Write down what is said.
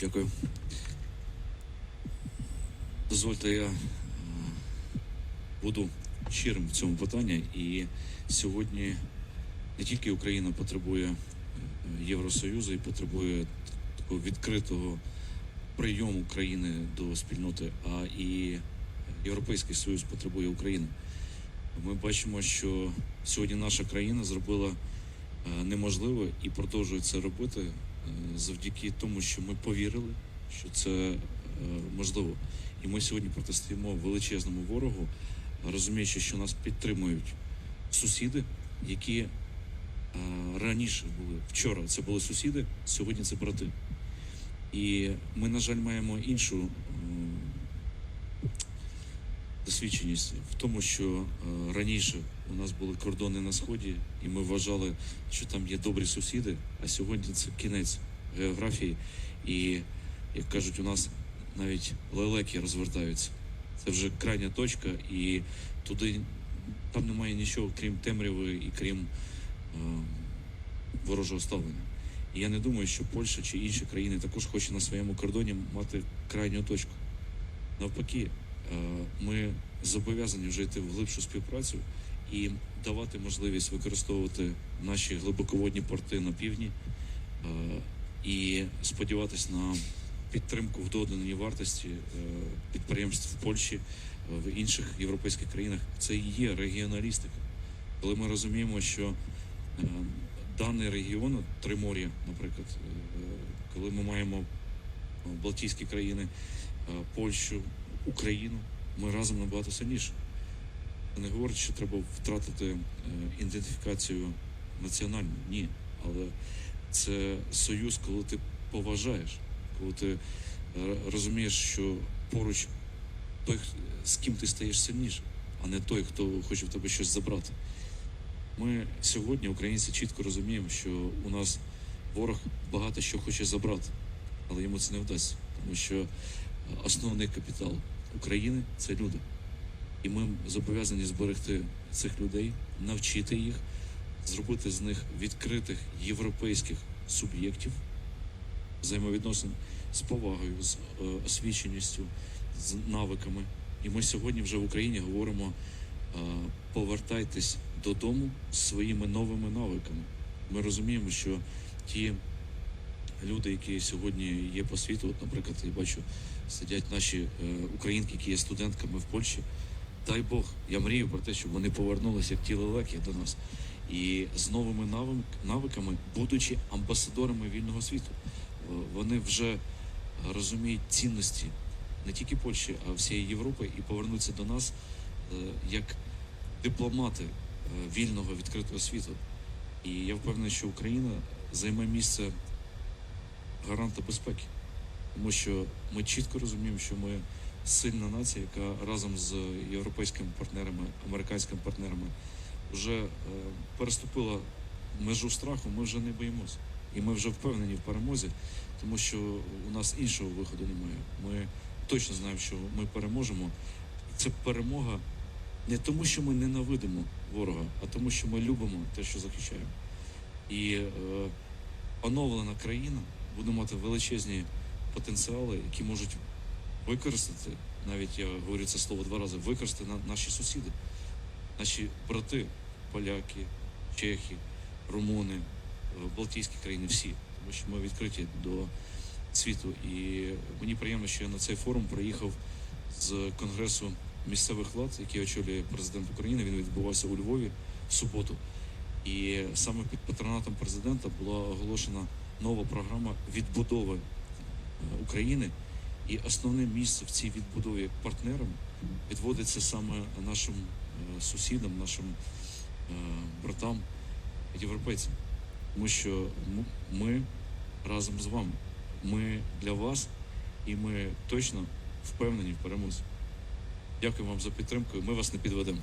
Дякую. Дозвольте, я е, буду щирим в цьому питанні. І сьогодні не тільки Україна потребує е, Євросоюзу і потребує такого відкритого прийому країни до спільноти, а і Європейський Союз потребує України. Ми бачимо, що сьогодні наша країна зробила е, неможливе і продовжує це робити завдяки тому, що ми повірили, що це е, можливо. І ми сьогодні протистоїмо величезному ворогу, розуміючи, що нас підтримують сусіди, які е, раніше були вчора. Це були сусіди, сьогодні це брати. І ми, на жаль, маємо іншу досвідченість в тому, що е, раніше у нас були кордони на сході, і ми вважали, що там є добрі сусіди. А сьогодні це кінець географії, і як кажуть, у нас навіть лелеки розвертаються. Це вже крайня точка, і туди там немає нічого, крім темряви і крім е, ворожого ставлення. І я не думаю, що Польща чи інші країни також хочуть на своєму кордоні мати крайню точку. Навпаки, ми зобов'язані вже йти в глибшу співпрацю і давати можливість використовувати наші глибоководні порти на півдні е, і сподіватися на підтримку в доданій вартості е, підприємств в Польщі, е, в інших європейських країнах. Це і є регіоналістика. Коли ми розуміємо, що е, даний регіон, Тримор'я, наприклад, е, коли ми маємо е, Балтійські країни, е, Польщу, Україну, ми разом набагато сильніше. Не говорить, що треба втратити е, ідентифікацію національну. Ні. Але це союз, коли ти поважаєш, коли ти е, розумієш, що поруч той, з ким ти стаєш сильніше, а не той, хто хоче в тебе щось забрати. Ми сьогодні, українці, чітко розуміємо, що у нас ворог багато що хоче забрати, але йому це не вдасться, тому що основний капітал України це люди. І ми зобов'язані зберегти цих людей, навчити їх, зробити з них відкритих європейських суб'єктів взаємовідносин з повагою, з е, освіченістю, з навиками. І ми сьогодні вже в Україні говоримо: е, повертайтесь додому з своїми новими навиками. Ми розуміємо, що ті люди, які сьогодні є по світу, от, наприклад, я бачу, сидять наші е, українки, які є студентками в Польщі. Дай Бог, я мрію про те, щоб вони повернулися як ті лелеки до нас. І з новими навиками, будучи амбасадорами вільного світу, Е, вони вже розуміють цінності не тільки Польщі, а всієї Європи і повернуться до нас е, як дипломати вільного відкритого світу. І я впевнений, що Україна займе місце гаранта безпеки, тому що ми чітко розуміємо, що ми сильна нація, яка разом з європейськими партнерами, американськими партнерами вже е, переступила межу страху. Ми вже не боїмося. І ми вже впевнені в перемозі, тому що у нас іншого виходу немає. Ми точно знаємо, що ми переможемо. Це перемога не тому, що ми ненавидимо ворога, а тому, що ми любимо те, що захищаємо. І е, оновлена країна буде мати величезні потенціали, які можуть використати, навіть я говорю це слово два рази, використати на наші сусіди, наші брати, поляки, чехи, румуни, е, Балтійські країни, всі, тому що ми відкриті до світу. І мені приємно, що я на цей форум приїхав з конгресу місцевих влад, який очолює президент України. Він відбувався у Львові в суботу. І саме під патронатом президента була оголошена нова програма відбудови е, України. І основне місце в цій відбудові як партнерам відводиться саме нашим е, сусідам, нашим е, братам, європейцям. Тому що ми разом з вами. Ми для вас, і ми точно впевнені в перемозі. Дякую вам за підтримку. Ми вас не підведемо.